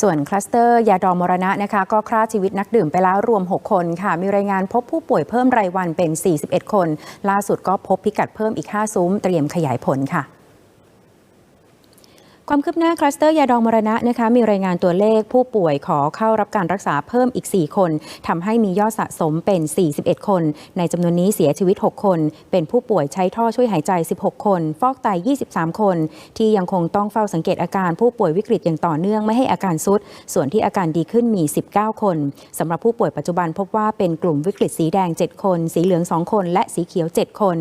ส่วนคลัสเตอร์ยาดองมรณะนะคะก็ฆ่าชีวิตนักดื่มไปแล้วรวม 6 คนค่ะ มีรายงานพบผู้ป่วยเพิ่มรายวันเป็น 41 คน ล่าสุดก็พบพิกัดเพิ่มอีก 5 ซุ้มเตรียมขยายผลค่ะ ความคืบหน้าคลัสเตอร์ยาดองมรณะนะคะมีรายงานตัวเลขผู้ป่วยขอเข้ารับการรักษาเพิ่มอีก 4 คนทำให้มียอดสะสมเป็น 41 คน ในจำนวนนี้เสียชีวิต 6 คน เป็นผู้ป่วยใช้ท่อช่วยหายใจ 16 คน ฟอกไต 23 คน ที่ยังคงต้องเฝ้าสังเกตอาการผู้ป่วยวิกฤตอย่างต่อเนื่องไม่ให้อาการซุด ส่วนที่อาการดีขึ้นมี 19 คนสำหรับผู้ป่วยปัจจุบันพบว่าเป็นกลุ่มวิกฤตสีแดง 7 คน สีเหลือง 2 คน และสีเขียว 7 คน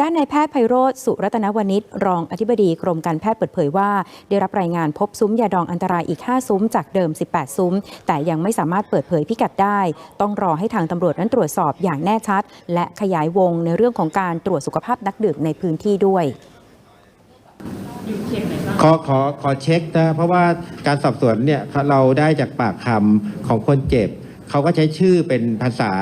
ด้านนายแพทย์ไพโรธสุรัตนวณิชรองอธิบดีกรมการแพทย์เปิดเผยว่าได้รับรายงานพบซุ้มยาดองอันตรายอีก 5 ซุ้มจากเดิม 18 ซุ้ม แต่ยังไม่สามารถเปิดเผยพิกัดได้ ต้องรอให้ทางตำรวจนั้นตรวจสอบอย่างแน่ชัด และขยายวงในเรื่องของการตรวจสุขภาพนักดื่มในพื้นที่ด้วยขอขอขอเช็คนะเพราะว่าการสอบสวนเนี่ยเราได้จากปากคำของคนเจ็บ เขาก็ใช้ชื่อเป็นภาษา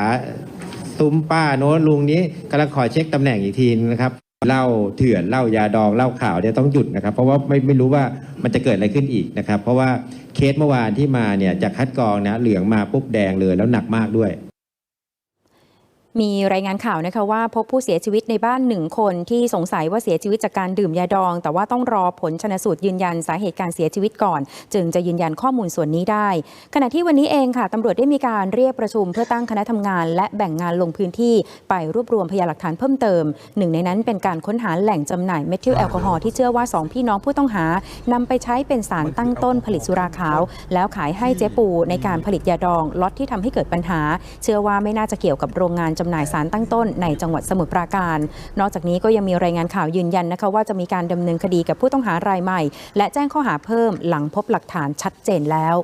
ซุ้มป้าโน้ตลุงนี้กำลังขอเช็คตำแหน่งอีกทีนะครับ เหล้าเถื่อนเหล้ายาดองเหล้าข่าวเนี่ยต้องหยุดนะครับ เพราะว่าไม่ไม่รู้ว่ามันจะเกิดอะไรขึ้นอีกนะครับ เพราะว่าเคสเมื่อวานที่มาเนี่ยจากคัดกรองนะเหลืองมาปุ๊บแดงเลยแล้วหนักมากด้วย มีรายงานข่าวนะคะว่าพบผู้เสียชีวิตในบ้านหนึ่งคนที่สงสัยว่าเสียชีวิตจากการดื่มยาดอง แต่ว่าต้องรอผลชนสูตรยืนยันสาเหตุการเสียชีวิตก่อน จึงจะยืนยันข้อมูลส่วนนี้ได้ ขณะที่วันนี้เองค่ะตำรวจได้มีการเรียกประชุมเพื่อตั้งคณะทำงาน และแบ่งงานลงพื้นที่ไปรวบรวมพยานหลักฐานเพิ่มเติมหนึ่งในนั้นเป็นการค้นหาแหล่งจำหน่ายเมทิลแอลกอฮอล์ที่เชื่อว่าสองพี่น้องผู้ต้องหานำไปใช้เป็นสารตั้งต้นผลิตสุราขาว แล้วขายให้เจ๊ปูในการผลิตยาดองล็อตที่ทำให้เกิดปัญหา เชื่อว่าไม่น่าจะเกี่ยวกับโรงงานจำหน่ายสารตั้งต้นในจังหวัดสมุทรปราการ นอกจากนี้ก็ยังมีรายงานข่าวยืนยันนะคะว่าจะมีการดำเนินคดีกับผู้ต้องหารายใหม่ และแจ้งข้อหาเพิ่มหลังพบหลักฐานชัดเจนแล้ว